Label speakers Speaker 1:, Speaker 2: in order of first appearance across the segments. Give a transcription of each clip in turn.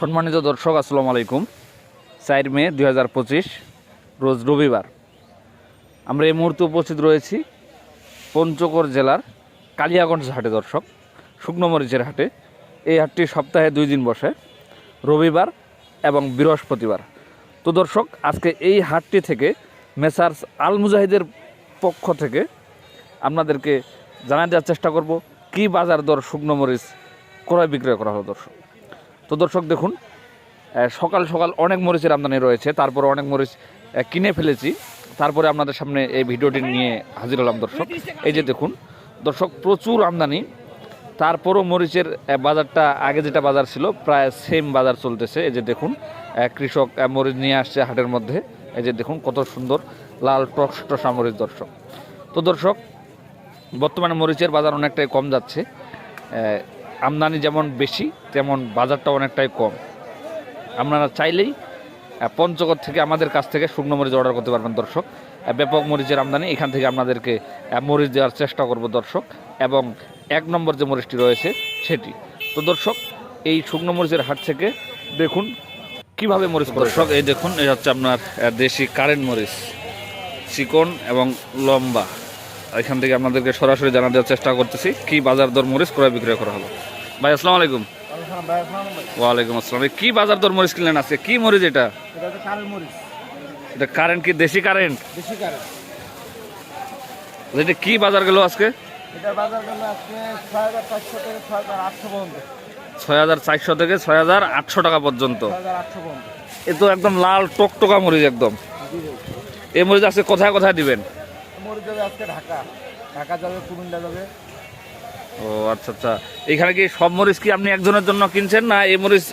Speaker 1: সম্মানিত দর্শক, আসসালামু আলাইকুম। চার মে দুই হাজার পঁচিশ, রোজ রবিবার। আমরা এই মুহূর্তে উপস্থিত রয়েছি পঞ্চগড় জেলার কালিয়াগঞ্জ হাটে, দর্শক। শুকনো মরিচের হাটে। এই হাটটি সপ্তাহে দুই দিন বসে, রবিবার এবং বৃহস্পতিবার। তো দর্শক, আজকে এই হাটটি থেকে মেসার্স আল মুজাহিদের পক্ষ থেকে আপনাদেরকে জানা দেওয়ার চেষ্টা করব, কি বাজার দর শুকনো মরিচ ক্রয় বিক্রয় করা হলো, দর্শক? তো দর্শক দেখুন সকাল সকাল অনেক মরিচের আমদানি রয়েছে, তারপরে অনেক মরিচ কিনে ফেলেছি। তারপরে আপনাদের সামনে এই ভিডিওটি নিয়ে হাজির হলাম দর্শক। এই যে দেখুন, দর্শক প্রচুর আমদানি, তারপরও মরিচের বাজারটা, আগে যেটা বাজার ছিল প্রায় সেম বাজার চলতেছে। এই যে দেখুন কৃষক মরিচ নিয়ে আসছে হাটের মধ্যে। এই যে দেখুন, কত সুন্দর লাল টস মরিচ দর্শক। তো দর্শক, বর্তমানে মরিচের বাজার অনেকটাই কম যাচ্ছে। আমদানি যেমন বেশি, তেমন বাজারটা অনেকটাই কম। আপনারা চাইলেই পঞ্চগড় থেকে আমাদের কাছ থেকে শুকনো মরিচ অর্ডার করতে পারবেন দর্শক। ব্যাপক মরিচের আমদানি, এখান থেকে আপনাদেরকে মরিচ দেওয়ার চেষ্টা করব দর্শক। এবং এক নম্বর যে মরিচটি রয়েছে, সেটি। তো দর্শক, এই শুকনো মরিচের হাট থেকে দেখুন, কীভাবে মরিচ দর্শক, এই দেখুন, এই হচ্ছে আপনার দেশি কারেন্ট মরিচ, চিকন এবং লম্বা। এখান থেকে আপনাদেরকে সরাসরি জানা দেওয়ার চেষ্টা করতেছি। কি বাজার দর মরিচ ক্রয় বিক্রয় করা হলো? ভাই আসসালামু আলাইকুম। ওয়ালাইকুম আসসালাম। এই কি বাজার দর মরিচ কিনলেন আজকে? কি মরিচ এটা?
Speaker 2: এটা কারেন্ট
Speaker 1: এটা কারেন্ট কি দেশি কারেন্ট এটা কি বাজার গেল আজকে?
Speaker 2: ছয় হাজার চারশো থেকে ছয় হাজার আটশো
Speaker 1: টাকা পর্যন্ত। এ তো একদম লাল টকটকা মরিচ একদম। এই মরিচ আজকে কোথায় কোথায় দিবেন?
Speaker 2: মরিচ যাবে আজকে ঢাকা। ঢাকা যাবে কুমিল্লা যাবে।
Speaker 1: ও আচ্ছা আচ্ছা। এখানে কি সব মরিচ কি আপনি একজনের জন্য কিনছেন না এই মরিচ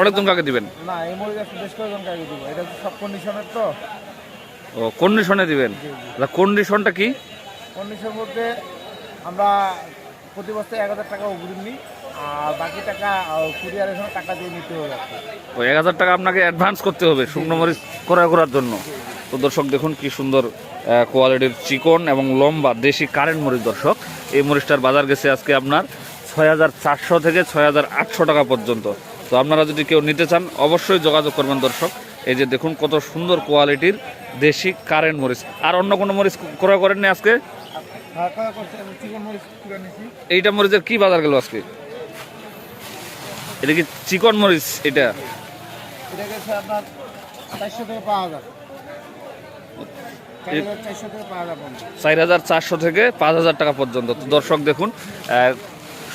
Speaker 1: অনেকজন কাকে দিবেন?
Speaker 2: না এই মরিচ আজকে বেশ কয়েকজন কাজে দিব। এটা সব কন্ডিশনের তো।
Speaker 1: ও কন্ডিশনে দিবেন? কন্ডিশনটা কি?
Speaker 2: কন্ডিশন বলতে আমরা প্রতি বছর এক হাজার টাকা অগ্রিম নিই আর বাকি টাকা কুরিয়ারের সময় টাকা দিয়ে নিতে হবে আর কি।
Speaker 1: ও এক হাজার টাকা আপনাকে অ্যাডভান্স করতে হবে শুকনো মরিচ ক্রয় করার জন্য। তো দর্শক দেখুন কি সুন্দর কোয়ালিটির চিকন এবং লম্বা দেশি কারেন্ট মরিচ দর্শক। এই মরিচটার বাজার গেছে আজকে আপনার ছয় হাজার চারশো থেকে ছয় হাজার আটশো টাকা পর্যন্ত। তো আপনারা যদি কেউ নিতে চান অবশ্যই যোগাযোগ করবেন দর্শক। এই যে দেখুন কত সুন্দর কোয়ালিটির দেশি কারেন্ট মরিচ আর অন্য কোনো মরিচ ক্রয় করেননি আজকে? এইটা মরিচের কি বাজার গেল আজকে? এটা কি চিকন মরিচ এটা?
Speaker 2: চার হাজার চারশো থেকে পাঁচ হাজার
Speaker 1: টাকা পর্যন্ত। তো দর্শক দেখুন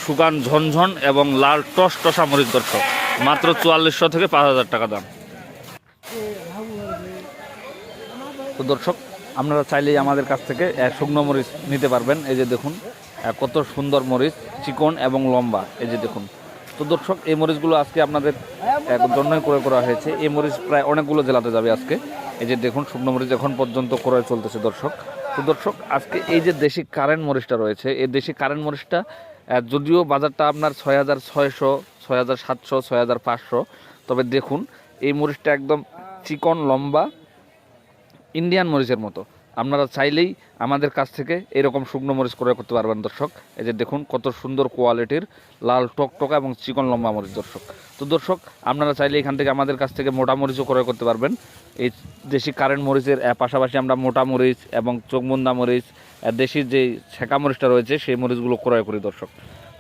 Speaker 1: শুকান ঝনঝন এবং লাল টস টসা মরিচ দর্শক। মাত্র চুয়াল্লিশশো থেকে পাঁচ হাজার টাকা দাম। তো দর্শক, আপনারা চাইলেই আমাদের কাছ থেকে শুকনো মরিচ নিতে পারবেন। এই যে দেখুন কত সুন্দর মরিচ, চিকন এবং লম্বা। এই যে দেখুন। তো দর্শক, এই মরিচগুলো আজকে আপনাদের জন্যই ক্রয় করা হয়েছে। এই মরিচ প্রায় অনেকগুলো জেলাতে যাবে আজকে। এই যে দেখুন, শুকনো মরিচ এখন পর্যন্ত ক্রয় চলতেছে দর্শক। তো দর্শক, আজকে এই যে দেশি কারেন্ট মরিচটা রয়েছে, এই দেশি কারেন্ট মরিচটা যদিও বাজারটা আপনার ছয় হাজার ছয়শো, ছয় হাজার সাতশো, ছয় হাজার পাঁচশো, তবে দেখুন, এই মরিচটা একদম চিকন, লম্বা, ইন্ডিয়ান মরিচের মতো। আপনারা চাইলেই আমাদের কাছ থেকে এরকম শুকনো মরিচ ক্রয় করতে পারবেন, দর্শক। এই যে দেখুন, কত সুন্দর কোয়ালিটির লাল টকটকা এবং চিকন লম্বা মরিচ, দর্শক। তো দর্শক, আপনারা চাইলে এখান থেকে আমাদের কাছ থেকে মোটা মরিচও ক্রয় করতে পারবেন। এই দেশি কারেন্ট মরিচের পাশাপাশি আমরা মোটা মরিচ এবং চোখমুন্দা মরিচ দেশি যে ছেঁকা মরিচটা রয়েছে, সেই মরিচগুলো ক্রয় করি, দর্শক।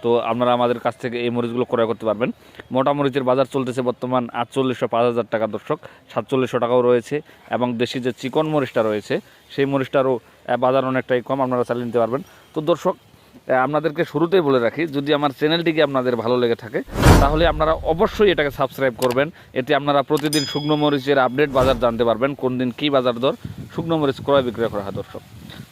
Speaker 1: তো আপনারা আমাদের কাছ থেকে এই মরিচগুলো ক্রয় করতে পারবেন। মোটা মরিচের বাজার চলতেছে বর্তমান আটচল্লিশশো পাঁচ হাজার টাকা দর্শক, সাতচল্লিশশো টাকাও রয়েছে এবং দেশি যে চিকন মরিচটা রয়েছে, সেই মরিচটারও বাজার অনেকটাই কম, আপনারা চালিয়ে নিতে পারবেন। তো দর্শক আপনাদেরকে শুরুতেই বলে রাখি, যদি আমার চ্যানেলটিকে আপনাদের ভালো লেগে থাকে, তাহলে আপনারা অবশ্যই এটাকে সাবস্ক্রাইব করবেন। এতে আপনারা প্রতিদিন শুকনো মরিচের আপডেট বাজার জানতে পারবেন, কোন দিন কী বাজার দর, শুকনো মরিচ ক্রয় বিক্রয় করা হয় দর্শক।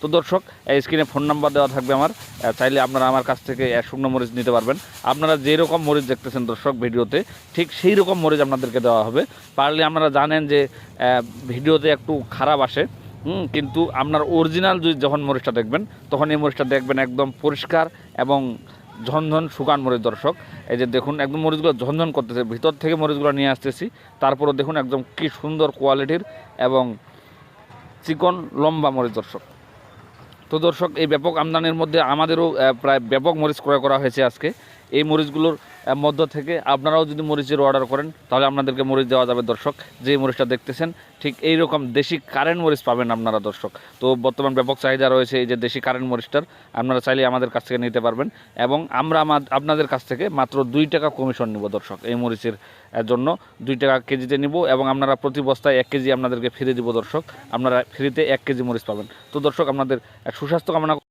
Speaker 1: তো দর্শক, এই স্ক্রিনে ফোন নাম্বার দেওয়া থাকবে আমার। চাইলে আপনারা আমার কাছ থেকে শুকনো মরিচ নিতে পারবেন। আপনারা যেই রকম মরিচ দেখতেছেন দর্শক ভিডিওতে, ঠিক সেই রকম মরিচ আপনাদেরকে দেওয়া হবে। পারলে আপনারা জানেন যে ভিডিওতে একটু খারাপ আসে, হুম, কিন্তু আপনার অরিজিনাল যখন মরিচটা দেখবেন, তখন এই মরিচটা দেখবেন একদম পরিষ্কার এবং ঝনঝন শুকান মরিচ দর্শক। এই যে দেখুন, একদম মরিচগুলো ঝনঝন করতেছে। ভিতর থেকে মরিচগুলো নিয়ে আসতেছি। তারপরে দেখুন একদম কি সুন্দর কোয়ালিটির এবং চিকন লম্বা মরিচ দর্শক। তো দর্শক, এই ব্যাপক আমদানির মধ্যে আমাদেরও প্রায় ব্যাপক মরিচ ক্রয় করা হয়েছে আজকে। এই মরিচগুলোর মধ্য থেকে। আপনারাও যদি মরিচের অর্ডার করেন, তাহলে আপনাদেরকে মরিচ দেওয়া যাবে, দর্শক। যে মরিচটা দেখতেছেন, ঠিক এই রকম দেশি কারেন্ট মরিচ পাবেন আপনারা, দর্শক। তো বর্তমান ব্যাপক চাহিদা রয়েছে এই যে দেশি কারেন্ট মরিচটার, আপনারা চাইলে আমাদের কাছ থেকে নিতে পারবেন। এবং আমরা আপনাদের কাছ থেকে মাত্র দুই টাকা কমিশন নিব, দর্শক, এই মরিচের জন্য। দুই টাকা কেজিতে নিব এবং আপনারা প্রতি বস্তায় এক কেজি আপনাদেরকে ফিরে দিব, দর্শক। আপনারা ফ্রিতে এক কেজি মরিচ পাবেন। তো দর্শক, আপনাদের সুস্বাস্থ্য কামনা